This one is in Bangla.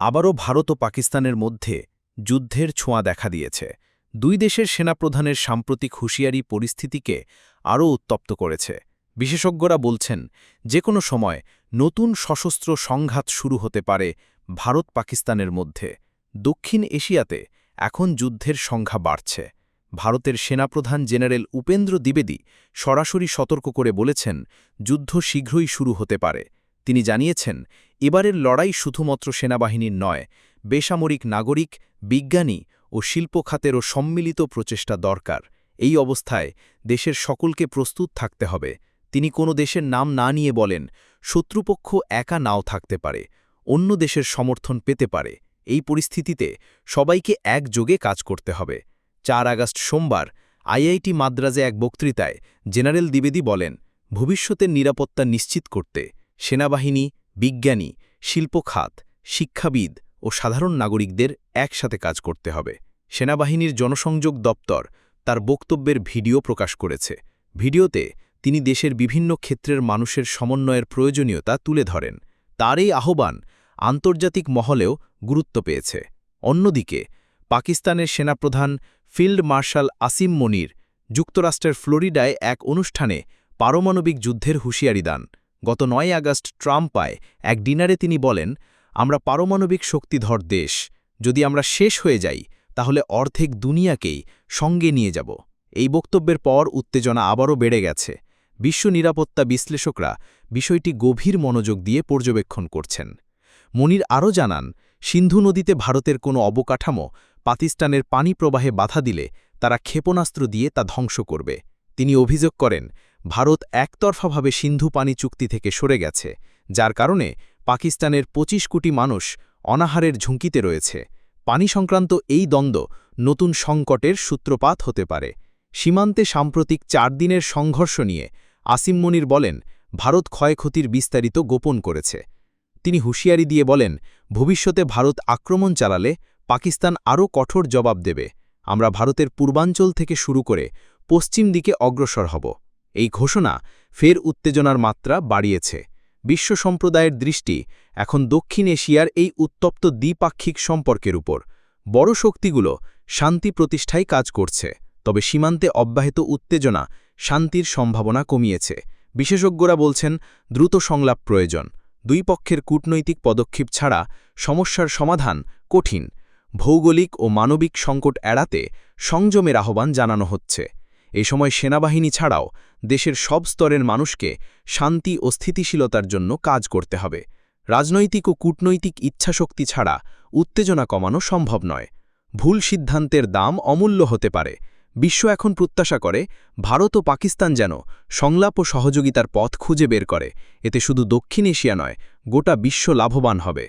আবারও ভারত ও পাকিস্তানের মধ্যে যুদ্ধের ছোঁয়া দেখা দিয়েছে। দুই দেশের সেনাপ্রধানের সাম্প্রতিক হুঁশিয়ারি পরিস্থিতিকে আরও উত্তপ্ত করেছে। বিশেষজ্ঞরা বলছেন যে কোনো সময় নতুন সশস্ত্র সংঘাত শুরু হতে পারে ভারত পাকিস্তানের মধ্যে। দক্ষিণ এশিয়াতে এখন যুদ্ধের সংখ্যা বাড়ছে। ভারতের সেনাপ্রধান জেনারেল উপেন্দ্র দ্বিবেদী সরাসরি সতর্ক করে বলেছেন, যুদ্ধ শীঘ্রই শুরু হতে পারে। তিনি জানিয়েছেন এবারের লড়াই শুধুমাত্র সেনাবাহিনীর নয়, বেসামরিক নাগরিক, বিজ্ঞানী ও শিল্প খাতেরও সম্মিলিত প্রচেষ্টা দরকার। এই অবস্থায় দেশের সকলকে প্রস্তুত থাকতে হবে। তিনি কোনো দেশের নাম না নিয়ে বলেন, শত্রুপক্ষ একা নাও থাকতে পারে, অন্য দেশের সমর্থন পেতে পারে। এই পরিস্থিতিতে সবাইকে একযোগে কাজ করতে হবে। চার আগস্ট সোমবার আইআইটি মাদ্রাজে এক বক্তৃতায় জেনারেল দ্বিবেদী বলেন, ভবিষ্যতের নিরাপত্তা নিশ্চিত করতে সেনাবাহিনী বিজ্ঞানী শিল্প খাত শিক্ষাবিদ ও সাধারণ নাগরিকদের একসাথে কাজ করতে হবে। সেনাবাহিনীর জনসংযোগ দপ্তর তার বক্তব্যের ভিডিও প্রকাশ করেছে। ভিডিওতে তিনি দেশের বিভিন্ন ক্ষেত্রের মানুষের সমন্বয়ের প্রয়োজনীয়তা তুলে ধরেন। তার এই আহ্বান আন্তর্জাতিক মহলেও গুরুত্ব পেয়েছে। অন্যদিকে, পাকিস্তানের সেনাপ্রধান ফিল্ড মার্শাল আসিম মনির যুক্তরাষ্ট্রের ফ্লোরিডায় এক অনুষ্ঠানে পারমাণবিক যুদ্ধের হুঁশিয়ারি দান। গত নয় আগস্ট ট্রাম্পায় এক ডিনারে তিনি বলেন, আমরা পারমাণবিক শক্তিধর দেশ, যদি আমরা শেষ হয়ে যাই, তাহলে অর্ধেক দুনিয়াকেই সঙ্গে নিয়ে যাব। এই বক্তব্যের পর উত্তেজনা আবারও বেড়ে গেছে। বিশ্ব নিরাপত্তা বিশ্লেষকরা বিষয়টি গভীর মনোযোগ দিয়ে পর্যবেক্ষণ করছেন। মনির আরও জানান, সিন্ধু নদীতে ভারতের কোনো অবকাঠামো পাকিস্তানের পানি প্রবাহে বাধা দিলে তারা ক্ষেপণাস্ত্র দিয়ে তা ধ্বংস করবে। তিনি অভিযোগ করেন ভারত একতরফাভাবে সিন্ধু পানি চুক্তি থেকে সরে গেছে, যার কারণে পাকিস্তানের ২৫ কোটি মানুষ অনাহারের ঝুঁকিতে রয়েছে। পানি সংক্রান্ত এই দ্বন্দ্ব নতুন সংকটের সূত্রপাত হতে পারে। সীমান্তে সাম্প্রতিক চার দিনের সংঘর্ষ নিয়ে আসিম মনির বলেন, ভারত ক্ষয়ক্ষতির বিস্তারিত গোপন করেছে। তিনি হুঁশিয়ারি দিয়ে বলেন, ভবিষ্যতে ভারত আক্রমণ চালালে পাকিস্তান আরও কঠোর জবাব দেবে। আমরা ভারতের পূর্বাঞ্চল থেকে শুরু করে পশ্চিম দিকে অগ্রসর হব। এই ঘোষণা ফের উত্তেজনার মাত্রা বাড়িয়েছে। বিশ্ব সম্প্রদায়ের দৃষ্টি এখন দক্ষিণ এশিয়ার এই উত্তপ্ত দ্বিপাক্ষিক সম্পর্কের উপর। বড় শক্তিগুলো শান্তি প্রতিষ্ঠায় কাজ করছে, তবে সীমান্তে অব্যাহত উত্তেজনা শান্তির সম্ভাবনা কমিয়েছে। বিশেষজ্ঞরা বলছেন, দ্রুত সংলাপ প্রয়োজন। দুই পক্ষের কূটনৈতিক পদক্ষেপ ছাড়া সমস্যার সমাধান কঠিন। ভৌগোলিক ও মানবিক সংকট এড়াতে সংযমের আহ্বান জানানো হচ্ছে। এ সময় সেনাবাহিনী ছাড়াও দেশের সব স্তরের মানুষকে শান্তি ও স্থিতিশীলতার জন্য কাজ করতে হবে। রাজনৈতিক ও কূটনৈতিক ইচ্ছাশক্তি ছাড়া উত্তেজনা কমানো সম্ভব নয়। ভুল সিদ্ধান্তের দাম অমূল্য হতে পারে। বিশ্ব এখন প্রত্যাশা করে, ভারত ও পাকিস্তান যেন সংলাপ ও সহযোগিতার পথ খুঁজে বের করে। এতে শুধু দক্ষিণ এশিয়া নয়, গোটা বিশ্ব লাভবান হবে।